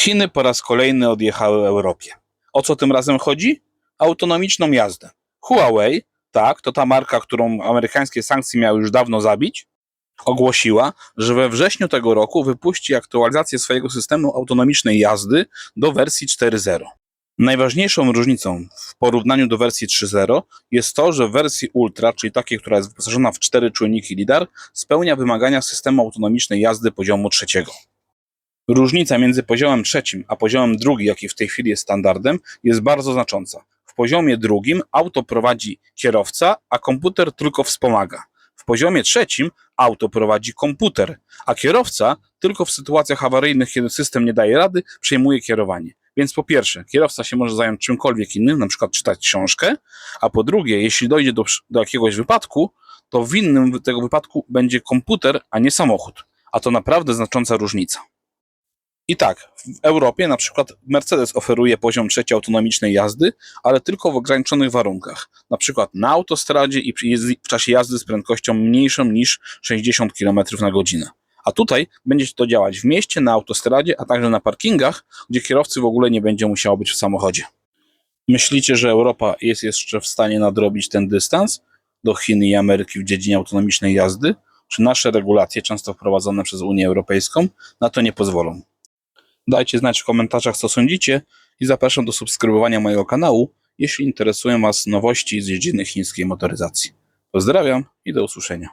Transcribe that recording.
Chiny po raz kolejny odjechały Europie. O co tym razem chodzi? Autonomiczną jazdę. Huawei, tak, to ta marka, którą amerykańskie sankcje miały już dawno zabić, ogłosiła, że we wrześniu tego roku wypuści aktualizację swojego systemu autonomicznej jazdy do wersji 4.0. Najważniejszą różnicą w porównaniu do wersji 3.0 jest to, że w wersji Ultra, czyli takiej, która jest wyposażona w cztery czujniki LiDAR, spełnia wymagania systemu autonomicznej jazdy poziomu trzeciego. Różnica między poziomem trzecim a poziomem drugim, jaki w tej chwili jest standardem, jest bardzo znacząca. W poziomie drugim auto prowadzi kierowca, a komputer tylko wspomaga. W poziomie trzecim auto prowadzi komputer, a kierowca tylko w sytuacjach awaryjnych, kiedy system nie daje rady, przejmuje kierowanie. Więc po pierwsze, kierowca się może zająć czymkolwiek innym, na przykład czytać książkę, a po drugie, jeśli dojdzie do, do jakiegoś wypadku, to winnym tego wypadku będzie komputer, a nie samochód. A to naprawdę znacząca różnica. I tak, w Europie na przykład Mercedes oferuje poziom trzeci autonomicznej jazdy, ale tylko w ograniczonych warunkach. Na przykład na autostradzie i w czasie jazdy z prędkością mniejszą niż 60 km na godzinę. A tutaj będzie to działać w mieście, na autostradzie, a także na parkingach, gdzie kierowcy w ogóle nie będzie musiało być w samochodzie. Myślicie, że Europa jest jeszcze w stanie nadrobić ten dystans do Chin i Ameryki w dziedzinie autonomicznej jazdy? Czy nasze regulacje, często wprowadzone przez Unię Europejską, na to nie pozwolą? Dajcie znać w komentarzach, co sądzicie i zapraszam do subskrybowania mojego kanału, jeśli interesują Was nowości z dziedziny chińskiej motoryzacji. Pozdrawiam i do usłyszenia.